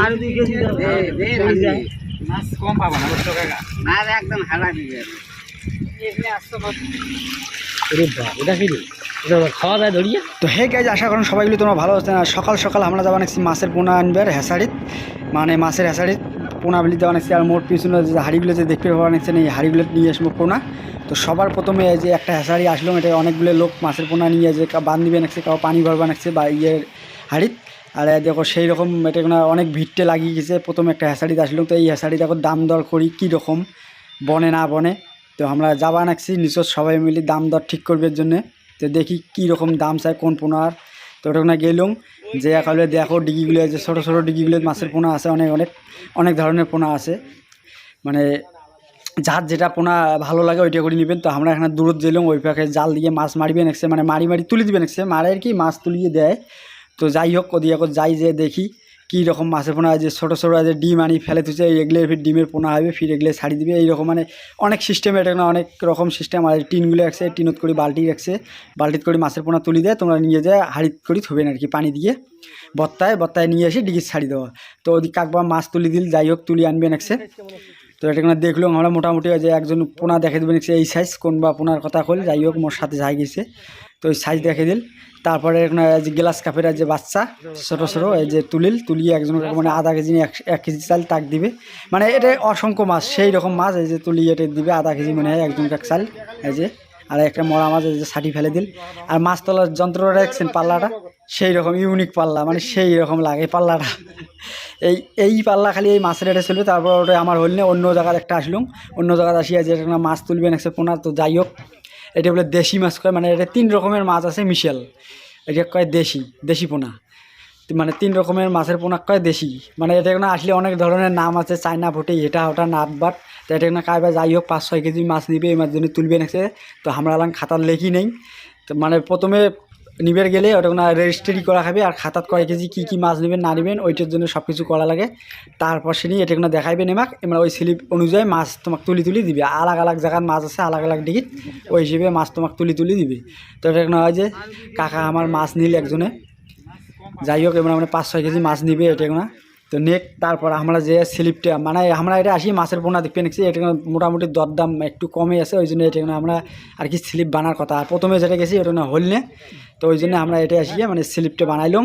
আর দুই কেজি দাও। যায়। মাছ কম পাবো না বুঝছ কাকা? মাছ একদম হালা দিয়ে যাবে। এখানে আসতে পারব ওরে বাপ এটা কি রে? এটা আবার খাওয়া দাওয়া ধরিয়ে। তো হে গাইজ আশা করুন সবাইগুলো তোমরা ভালো আছেন আর সকাল সকাল আমরা যাব নাকি মাছের পোনা আনবে আর হেসাড়িত মানে মাছের হেসাড়িত পোনা বিলি যাওয়া নাকি আর মোট পিছনে যে হাড়িগুলো যে দেখতে পাওয়া নাকছেন এই হাড়িগুলো নিয়ে আসব পোনা। তো সবার প্রথমে যে একটা হেসাড়ি আসলো এটা অনেকগুলো লোক মাছের পোনা নিয়ে যে কাউ বান দিবে নাকছে কাউ পানি ভরবা নাকছে বা ইয়ের হাড়িত। আর দেখো সেই রকম এটা অনেক ভিড়টে লাগিয়ে গেছে। প্রথম একটা হেসাড়িতে আসলো তো এই হেসাড়ি দেখো দাম দর করি কী রকম, বনে না বনে। তো আমরা যাবা নাকছি নিশ্চয় সবাই মিলে দাম দর ঠিক করবার জন্যে। তো দেখি কী রকম দাম চাই, কোন পোনার তো ওটা ওখানে গেলুম, যে একালে দেখো ডিগিগুলো যে ছোটো ছোটো ডিগিগুলো, মাছের পোনা আছে অনেক অনেক অনেক ধরনের পোনা আছে। মানে যার যেটা পোনা ভালো লাগে ওইটা করে নেবেন। তো আমরা এখানে দূরত গেলাম, ওই পাখে জাল দিয়ে মাছ মারিবে নেকছে মানে মারি মারি তুলে দিবে নেকছে মারে আর কি, মাছ তুলিয়ে দেয়। তো যাই হোক, ওদিকে এখন যাই যে দেখি কী রকম মাছের পোনা যে ছোটো ছোটো আছে, ডিম আনি, ফেলে তুলছে এগুলো ফির ডিমের পোনা হবে, ফির এগুলো ছাড়ি দিবে। এইরকম মানে অনেক সিস্টেম এটা না, অনেক রকম সিস্টেম আর টিনগুলো রাখছে টিনত করে বালতি রাখছে বালতিত করে মাছের পোনা তুলি দেয়, তোমরা নিয়ে যায় হাড়িত করে থবেন আর কি পানি দিয়ে। বত্তায় বত্তায় নিয়ে এসে ডিগির ছাড়ি দেওয়া তো ওদিক কাকবা মাছ তুলি দিল, যাই হোক, তুলি আনবে নাকছে তো এটা কোনো দেখলাম, আমরা মোটামুটি যে একজন পোনা দেখে দেবেন এই সাইজ কোন বা পোনার কথা কল যাই হোক, মোর সাথে যাই গেছে। তো ওই সাইজ দেখে দিল। তারপরে যে গ্লাস কাপের যে বাচ্চা ছোটো ছোটো এই যে তুলিল তুলিয়ে একজন মানে আধা কেজি এক এক কেজি চাল তাক দিবে। মানে এটা অসংখ্য মাছ সেই রকম মাছ এই যে তুলি এটা দিবে আধা কেজি মনে হয় একজন এক চাল এই যে। আর একটা মরা মাছ এই যে ছাটি ফেলে দিল। আর মাছ তোলার যন্ত্রটা দেখছেন পাল্লাটা? সেই রকম ইউনিক পাল্লা মানে সেই রকম লাগে পাল্লাটা। এই এই পাল্লা খালি এই মাছের এটা চলবে তারপর ওটা আমার হল না অন্য জায়গার একটা আসলুম। অন্য জায়গায় আসিয়া যে মাছ তুলবেন একটা পোনা তো যাই হোক এটা বলে দেশি মাছ কয় মানে এটা তিন রকমের মাছ আছে মিশেল। এটা কয় দেশি দেশি পোনা। মানে তিন রকমের মাছের পোনা কয় দেশি। মানে এটা এখানে আসলে অনেক ধরনের নাম আছে চাইনা ফুটে এটা, ওটা, নাট, বাট। তো এটা এখানে কাইবা যাই হোক, পাঁচ ছয় কেজি মাছ নিবে, এই মাছ জন্য তুলবে নাকছে তো আমরা খাতার লেখি নেই। তো মানে প্রথমে নিবের গেলে ওটা কোনো রেজিস্ট্রি করা খাবে আর খাতাত কয় কেজি, কী কী মাছ নেবেন, না নেবেন, ওইটার জন্য সব কিছু করা লাগে। তারপর সে নিয়ে এটা কোনো দেখাইবেন এমাক এবার ওই স্লিপ অনুযায়ী মাছ তোমাকে তুলি তুলি দিবে। আলাগ আলাগ জায়গার মাছ আছে, আলাগ আলাগ ডিগিট ওই হিসেবে মাছ তোমাকে তুলি তুলি দিবে। তো এটা কোনো হয় যে, কাকা আমার মাছ নিল একজনে, যাই হোক, এবার আমরা পাঁচ ছয় কেজি মাছ নিবে এটা না তো নেক, তারপর আমরা যে স্লিপটা মানে আমরা এটা আসি মাছের পোনা দেখতে নিচ্ছি, এটা কোনো মোটামুটি দরদাম একটু কমে আছে, ওই জন্য এটা কোনো আমরা আর কি স্লিপ বানার কথা। আর প্রথমে যেটা গেছি ওটা না হল নে তো ওই জন্য আমরা এটা আসিয়ে মানে স্লিপটা বানাইলাম,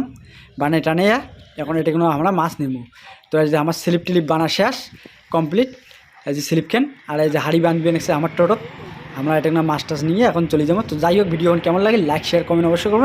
বানাই টানাইয়া, এখন এটা কোনো আমরা মাছ নেব তো এই যে আমার স্লিপ টিলিপ বানা শেষ, কমপ্লিট। এই যে স্লিপ আর এই যে হাড়ি বাঁধবে নেছে আমার টোটো, আমরা এটা কোনো মাছ টাছ নিয়ে এখন চলে যাব। তো যাই হোক, ভিডিও কেমন লাগে, লাইক শেয়ার কমেন্ট অবশ্যই করবেন।